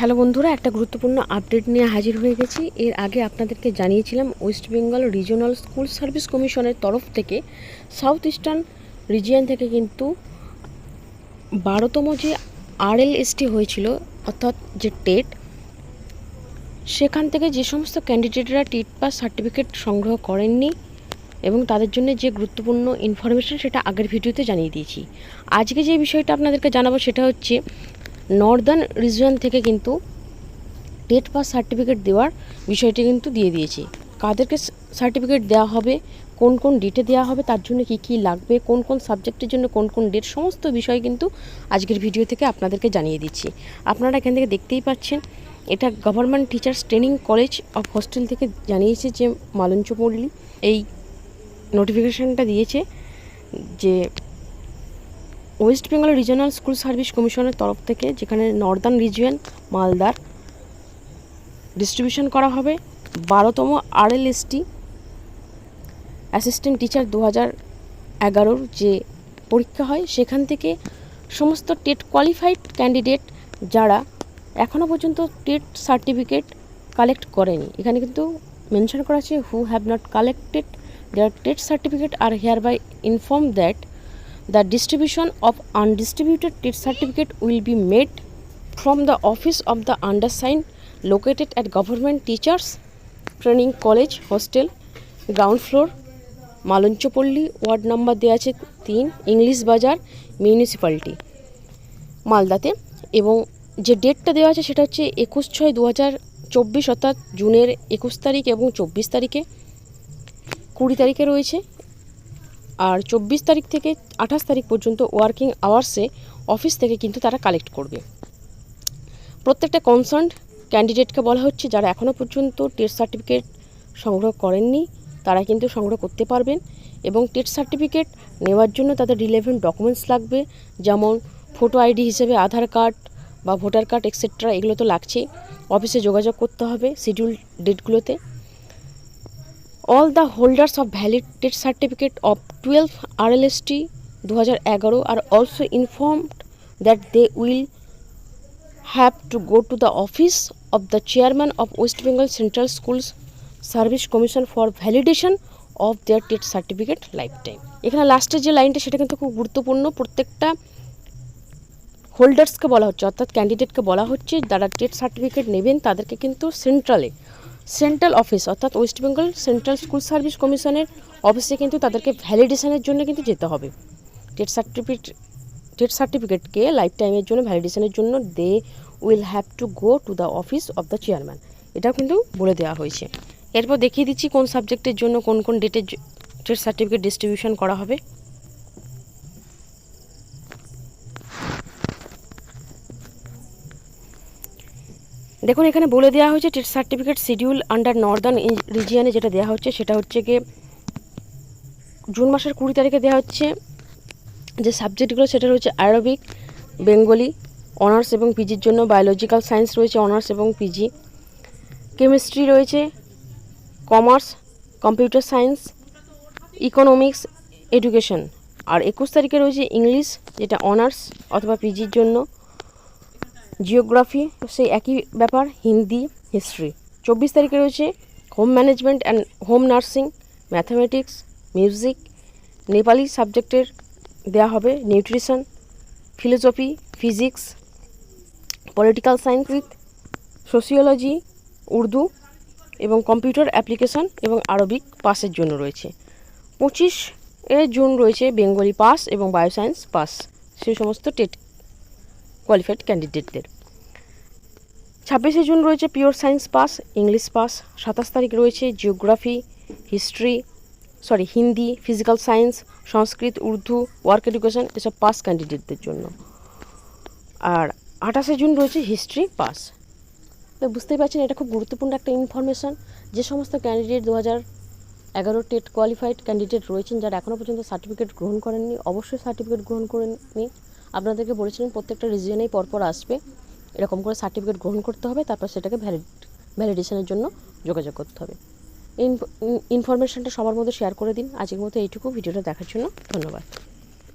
Hello বন্ধুরা, একটা গুরুত্বপূর্ণ আপডেট নিয়ে হাজির হয়ে গেছি। এর আগে আপনাদেরকে জানিয়েছিলাম, West Bengal regional school service কমিশনের তরফ থেকে সাউথ ইস্টার্ন রিজিয়ান থেকে কিন্তু বারোতম যে আর আরএলএসটি হয়েছিল, অর্থাৎ যে টেট, সেখান থেকে যে সমস্ত ক্যান্ডিডেটরা টেট পাস সার্টিফিকেট সংগ্রহ করেননি এবং তাদের জন্য যে গুরুত্বপূর্ণ ইনফরমেশন সেটা আগের ভিডিওতে জানিয়ে দিয়েছি। আজকে যে বিষয়টা আপনাদেরকে জানাব সেটা হচ্ছে নর্দার্ন রিজিয়ন থেকে কিন্তু টেট পাস সার্টিফিকেট দেওয়ার বিষয়টি কিন্তু দিয়ে দিয়েছে। কাদেরকে সার্টিফিকেট দেওয়া হবে, কোন কোন ডেটে দেওয়া হবে, তার জন্য কি কি লাগবে, কোন কোন সাবজেক্টের জন্য কোন কোন ডেট সমস্ত বিষয় কিন্তু আজকের ভিডিও থেকে আপনাদেরকে জানিয়ে দিচ্ছি। আপনারা এখান থেকে দেখতেই পাচ্ছেন, এটা government teachers training college of hostel থেকে জানিয়েছে যে মালঞ্চ মালঞ্চপল্লী এই নোটিফিকেশানটা দিয়েছে যে West Bengal regional school service কমিশনের তরফ থেকে, যেখানে নর্দার্ন রিজিয়ন, মালদার, ডিস্ট্রিবিউশন করা হবে। বারোতম আরএলএসটি অ্যাসিস্ট্যান্ট টিচার দু হাজার এগারোর যে পরীক্ষা হয়, সেখান থেকে সমস্ত টেট কোয়ালিফাইড ক্যান্ডিডেট যারা এখনও পর্যন্ত টেট সার্টিফিকেট কালেক্ট করেনি, এখানে কিন্তু মেনশন করা আছে who have not collected their TET certificate are hereby inform that The distribution of undistributed TET certificate will be made from the office of the undersigned located at Government Teachers Training College Hostel, ground floor, Malanchapalli ward number দেওয়া আছে তিন English বাজার municipality মালদাতে এবং যে ডেটটা দেওয়া আছে সেটা হচ্ছে একুশ ছয় দু হাজার চব্বিশ অর্থাৎ জুনের একুশ তারিখ এবং চব্বিশ তারিখে কুড়ি তারিখে রয়েছে আর চব্বিশ তারিখ থেকে আঠাশ তারিখ পর্যন্ত ওয়ার্কিং আওয়ার্সে অফিস থেকে কিন্তু তারা কালেক্ট করবে। প্রত্যেকটা কনসার্ন ক্যান্ডিডেটকে বলা হচ্ছে যারা এখনও পর্যন্ত টেস্ট সার্টিফিকেট সংগ্রহ করেননি, তারা কিন্তু সংগ্রহ করতে পারবেন এবং টেস্ট সার্টিফিকেট নেওয়ার জন্য তাদের রিলেভেন্ট ডকুমেন্টস লাগবে, যেমন ফটো আইডি হিসেবে আধার কার্ড বা ভোটার কার্ড এক্সেট্রা এগুলো তো লাগছেই। অফিসে যোগাযোগ করতে হবে schedule ডেটগুলোতে all the holders of valid TET certificate of twelve R L S T do are also informed that they will have to go to the office of the chairman of West Bengal central schools service commission for validation of their TET certificate life time এখানে লাস্টের যে লাইনটা, সেটা কিন্তু খুব গুরুত্বপূর্ণ। প্রত্যেকটা হোল্ডার্সকে বলা হচ্ছে, অর্থাৎ ক্যান্ডিডেটকে বলা হচ্ছে, যারা টেট সার্টিফিকেট নেবেন, তাদেরকে কিন্তু সেন্ট্রালে সেন্ট্রাল অফিস, অর্থাৎ West Bengal central school service কমিশনের অফিসে কিন্তু তাদেরকে ভ্যালিডেশনের জন্য কিন্তু যেতে হবে। ডেট সার্টিফিকেট ডেট সার্টিফিকেটকে লাইফ টাইমের জন্য ভ্যালিডেশনের জন্য they will have to go to the office of the chairman এটাও কিন্তু বলে দেওয়া হয়েছে। এরপর দেখিয়ে দিচ্ছি কোন সাবজেক্টের জন্য কোন কোন ডেটের ডেট সার্টিফিকেট ডিস্ট্রিবিউশন করা হবে। দেখুন, এখানে বলে দেওয়া হয়েছে TET certificate schedule under northern রিজিয়ানে যেটা দেওয়া হচ্ছে, সেটা হচ্ছে গিয়ে জুন মাসের কুড়ি তারিখে দেওয়া হচ্ছে। যে সাবজেক্টগুলো, সেটা রয়েছে আরবিক, বেঙ্গলি, অনার্স এবং পিজির জন্য বায়োলজিক্যাল সায়েন্স রয়েছে, অনার্স এবং পিজি। কেমিস্ট্রি রয়েছে, commerce, computer science, economics, education. আর একুশ তারিখে রয়েছে ইংলিশ, যেটা অনার্স অথবা পিজির জন্য। জিওগ্রাফি, সেই একই ব্যাপার, হিন্দি, হিস্ট্রি। চব্বিশ তারিখে রয়েছে home management and home nursing, mathematics, music. Nepali সাবজেক্টের দেওয়া হবে nutrition, philosophy, physics, political science with sociology Urdu এবং কম্পিউটার অ্যাপ্লিকেশন এবং আরবিক পাসের জন্য রয়েছে। পঁচিশ এ জুন রয়েছে বেঙ্গলি পাস এবং বায়োসায়েন্স পাস। সেই সমস্ত টেট কোয়ালিফাইড ক্যান্ডিডেটদের ছাব্বিশে জুন রয়েছে pure science pass English pass সাতাশ তারিখ রয়েছে geography history sorry Hindi physical science Sanskrit, Urdu work education এসব পাস ক্যান্ডিডেটদের জন্য। আর আঠাশে জুন রয়েছে হিস্ট্রি পাস তো বুঝতেই পারছেন, এটা খুব গুরুত্বপূর্ণ একটা ইনফরমেশান যে সমস্ত ক্যান্ডিডেট দু হাজার এগারো টেট কোয়ালিফাইড ক্যান্ডিডেট রয়েছেন, যারা এখনও পর্যন্ত সার্টিফিকেট গ্রহণ করেননি, অবশ্যই সার্টিফিকেট গ্রহণ করে নিন আপনাদেরকে বলেছিলেন প্রত্যেকটা রিজিয়নেই পরপর আসবে। এরকম করে সার্টিফিকেট গ্রহণ করতে হবে, তারপর সেটাকে ভ্যালিড ভ্যালিডেশনের জন্য যোগাযোগ করতে হবে। ইনফরমেশনটা সবার মধ্যে শেয়ার করে দিন। আজকের মতো এইটুকু। ভিডিওটা দেখার জন্য ধন্যবাদ।